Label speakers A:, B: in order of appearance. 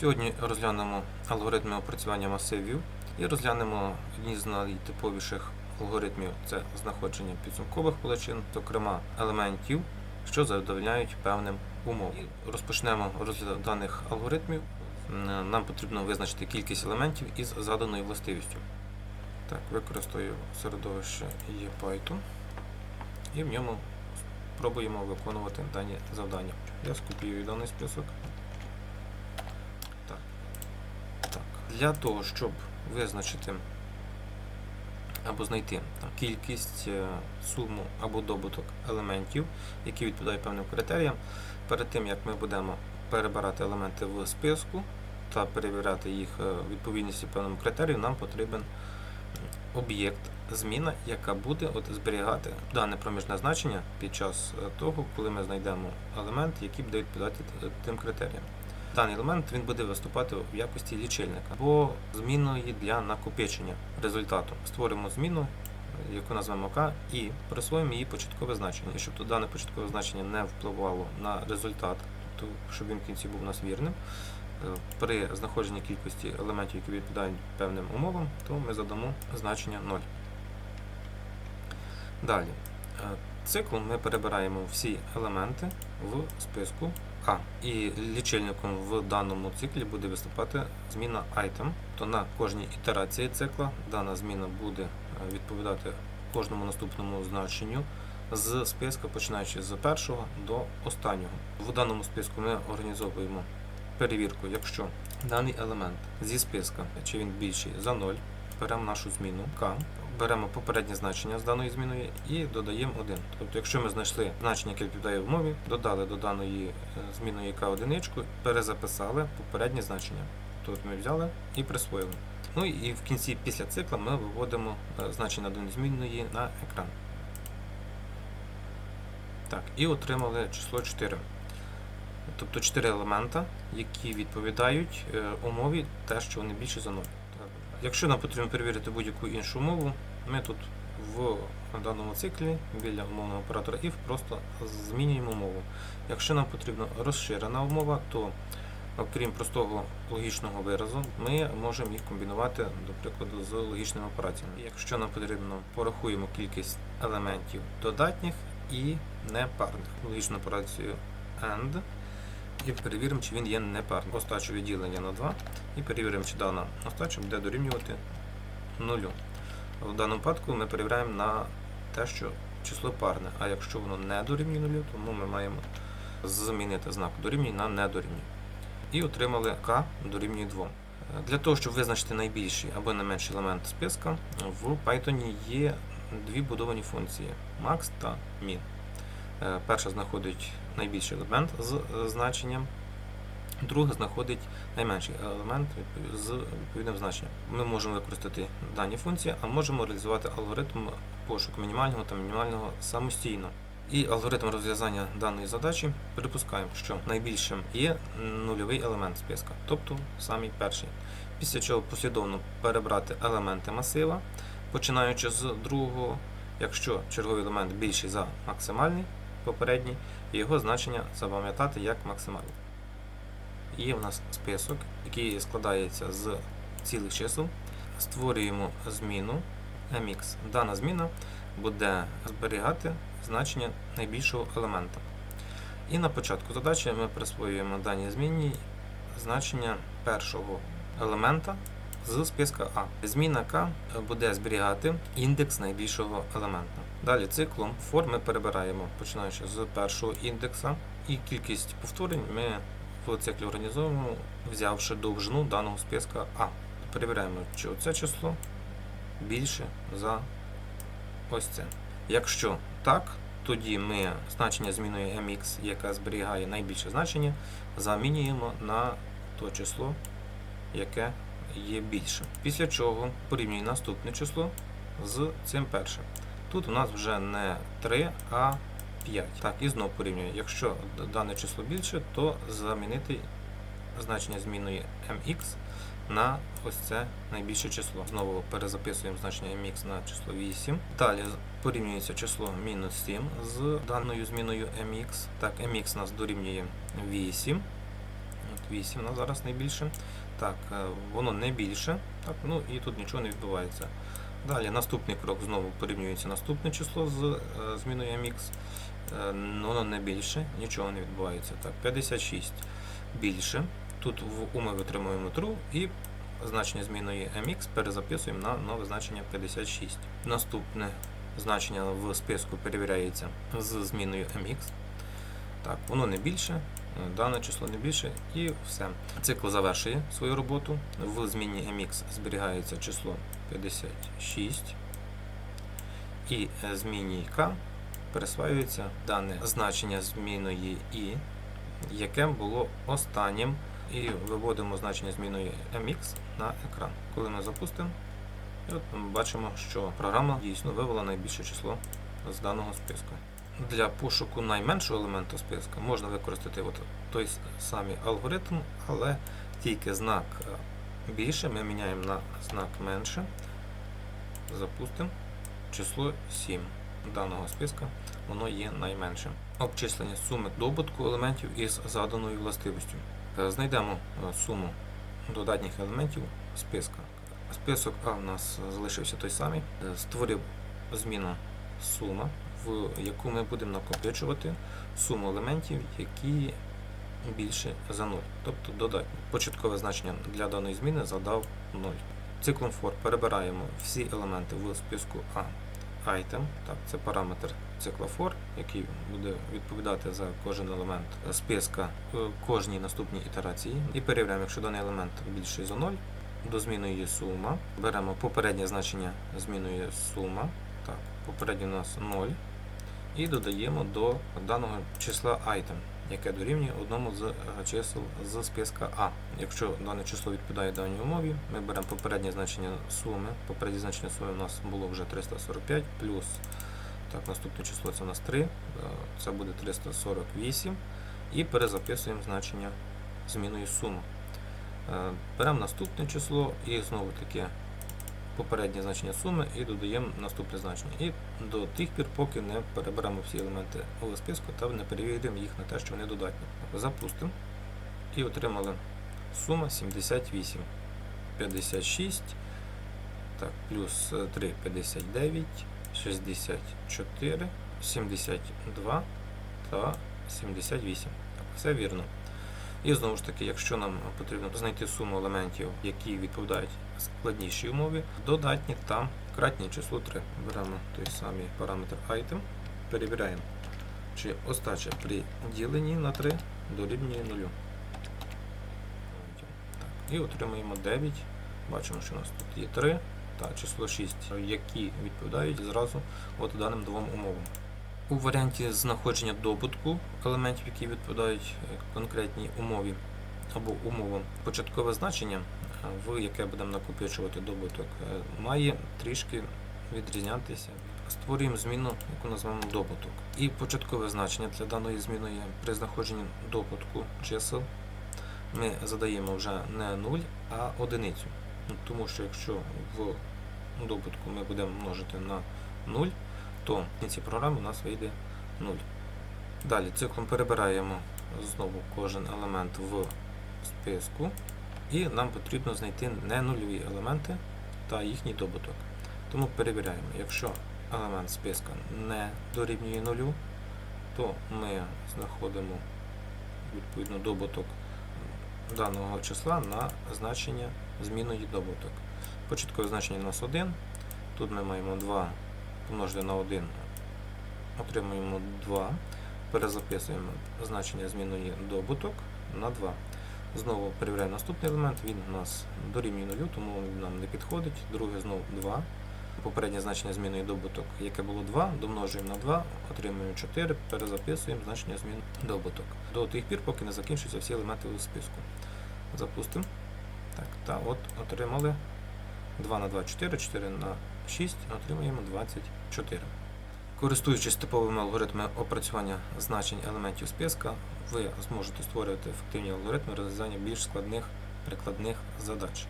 A: Сьогодні розглянемо алгоритми опрацювання масивів і розглянемо одні з найтиповіших алгоритмів це знаходження підсумкових величин, зокрема елементів, що задовольняють певним умовам. І Розпочнемо розгляд даних алгоритмів. Нам потрібно визначити кількість елементів із заданою властивістю. Так, використаю середовище EPython і в ньому спробуємо виконувати дані завдання. Я скопіюю даний список. Так. Так. Для того, щоб визначити або знайти там, кількість, е, суму або добуток елементів, які відповідають певним критеріям, перед тим як ми будемо перебирати елементи в списку та перевіряти їх е, відповідність певному критерію, нам потрібен об'єкт зміна, яка буде от зберігати дане проміжне значення під час е, того, коли ми знайдемо елемент, який буде відповідати тим критеріям. Даний елемент він буде виступати в якості лічильника або зміною для накопичення результату. Створимо зміну, яку назвемо К, і присвоїмо її початкове значення. І щоб то дане початкове значення не впливало на результат, тобто щоб він в кінці був у нас вірним. е, При знаходженні кількості елементів, які відповідають певним умовам, то ми задамо значення 0. Далі. Е, Циклом ми перебираємо всі елементи в списку А. І лічильником в даному циклі буде виступати зміна item. То на кожній ітерації цикла дана зміна буде е, відповідати кожному наступному значенню з списка, починаючи з першого до останнього. В даному списку ми організовуємо перевірку, якщо даний елемент зі списка, чи він більший за 0, беремо нашу зміну К, беремо попереднє значення з даної зміною і додаємо 1. Тобто, якщо ми знайшли значення, яке відповідає вмові, додали до даної е, зміної К одиничку, перезаписали попереднє значення. Тобто ми взяли і присвоїли. Ну і в кінці після цикла ми виводимо е, значення даної змінної на екран. Так, і отримали число 4. Тобто 4 елемента, які відповідають е, умові те, що вони більше за 0. Якщо нам потрібно перевірити будь-яку іншу умову, ми тут в даному циклі біля умовного оператора if просто змінюємо умову. Якщо нам потрібна розширена умова, то окрім простого логічного виразу, ми можемо їх комбінувати, до прикладу, з логічними операціями. Якщо нам потрібно, порахуємо кількість елементів додатніх і непарних. Логічну операцію AND і перевіримо, чи він є непарним. Остачу відділення на 2 і перевіримо, чи дана остача буде дорівнювати 0. В даному випадку ми перевіряємо на те, що число парне, а якщо воно не дорівнює 0, тому ми маємо змінити знак дорівнює на не дорівнює. І отримали k дорівнює 2. Для того, щоб визначити найбільший або найменший елемент списка, в Python є дві будовані функції max та min. Е, Перша знаходить найбільший елемент з е, значенням, друга знаходить найменший елемент з відповідним значенням. Ми можемо використати дані функції, а можемо реалізувати алгоритм пошуку мінімального та мінімального самостійно. І алгоритм розв'язання даної задачі припускаємо, що найбільшим є нульовий елемент списка, тобто самий перший. Після чого послідовно перебрати елементи масива, починаючи з другого, якщо черговий елемент більший за максимальний попередній, і його значення запам'ятати як максимальне. Є в нас список, який складається з цілих чисел. Створюємо зміну mx. Дана зміна буде зберігати значення найбільшого елемента. І на початку задачі ми присвоюємо даній зміні значення першого елемента з списка А. Зміна К буде зберігати індекс найбільшого елемента. Далі циклом for ми перебираємо, починаючи з першого індекса, і кількість повторень ми в циклі організовуємо, взявши довжину даного списка А. Перевіряємо, чи оце число більше за ось це. Якщо так, тоді ми значення зміною mx, яке зберігає найбільше значення, замінюємо на то число, яке є більше. Після чого порівнюємо наступне число з цим першим. Тут у нас вже не 3, а 5. Так, і знову порівнюємо. Якщо дане число більше, то замінити значення зміною mx на ось це найбільше число. Знову перезаписуємо значення mx на число 8. Далі порівнюється число мінус 7 з даною зміною mx. Так, mx у нас дорівнює 8. От, 8 на зараз найбільше. Так, е, воно не більше, так, ну і тут нічого не відбувається. Далі наступний крок знову порівнюється наступне число з е, зміною mx. Е, ну, воно не більше, нічого не відбувається. Так, 56 більше. Тут в умові отримуємо true і значення зміною mx перезаписуємо на нове значення 56. Наступне значення в списку перевіряється з зміною mx. Так, воно не більше, дане число не більше і все. Цикл завершує свою роботу. В зміні mx зберігається число 56 і е, зміні k пересваюється дане значення зміною і, яке було останнім, і виводимо значення зміною mx на екран. Коли ми запустимо, і от ми бачимо, що програма дійсно вивела найбільше число з даного списку. Для пошуку найменшого елементу списку можна використати от той самий алгоритм, але тільки знак е, більше ми міняємо на знак менше. Запустимо число 7 даного списка, воно є найменшим. Обчислення суми добутку елементів із заданою властивістю. Е, Знайдемо е, суму додатніх елементів списка. Список А у нас залишився той самий. Створив зміну сума, в яку ми будемо накопичувати суму елементів, які більше за 0, тобто додатні. Початкове значення для даної зміни задав 0. Циклом for перебираємо всі елементи в списку А. Item, так, це параметр цикла for, який буде відповідати за кожен елемент списка кожній наступній ітерації. І перевіряємо, якщо даний елемент більший за 0, до зміною сума. Беремо попереднє значення зміною сума. Так, попереднє у нас 0. І додаємо до даного числа item, яке дорівнює одному з е, чисел з списка А. Якщо дане число відповідає даній умові, ми беремо попереднє значення суми. Попереднє значення суми у нас було вже 345 плюс так, наступне число це у нас 3, е, це буде 348. І перезаписуємо значення зміною суми. Е, Беремо наступне число і знову таки попереднє значення суми і додаємо наступне значення. І до тих пір, поки не переберемо всі елементи у списку та не перевіримо їх на те, що вони додатні. Запустимо і отримали сума 78. 56, так, плюс 3 59, 64, 72 та 78. Так, все вірно. І знову ж таки, якщо нам потрібно знайти суму елементів, які відповідають складнішій умові, додатні та кратні число 3. Беремо той самий параметр item, перевіряємо, чи остача при діленні на 3 дорівнює 0. Так, і отримуємо 9. Бачимо, що у нас тут є 3 та число 6, які відповідають зразу от даним двом умовам. У варіанті знаходження добутку елементів, які відповідають е, конкретній умові або умовам, початкове значення, в яке будемо накопичувати добуток, е, має трішки відрізнятися. Створюємо зміну, яку назвемо добуток. І початкове значення для даної зміни є при знаходженні добутку чисел. Ми задаємо вже не 0, а одиницю. Тому що якщо в добутку ми будемо множити на 0, то кінці програми у нас вийде 0. Далі циклом перебираємо знову кожен елемент в списку, і нам потрібно знайти не нульові елементи та їхній добуток. Тому перевіряємо, якщо елемент списка не дорівнює нулю, то ми знаходимо відповідно добуток даного числа на значення зміною добуток. Початкове значення у нас 1. Тут ми маємо 2 помножити на 1, отримуємо 2. Перезаписуємо значення зміною добуток на 2. Знову перевіряємо наступний елемент, він у нас дорівнює 0, тому він нам не підходить. Друге знову 2. Попереднє значення зміною добуток, яке було 2, домножуємо на 2, отримуємо 4, перезаписуємо значення змін добуток. До тих пір, поки не закінчуються всі елементи у списку. Запустимо. Так, та от отримали 2 на 2 4, 4 на 6, отримуємо 24. Користуючись типовими алгоритмами опрацювання значень елементів списка, ви зможете створювати ефективні алгоритми розв'язання більш складних прикладних задач.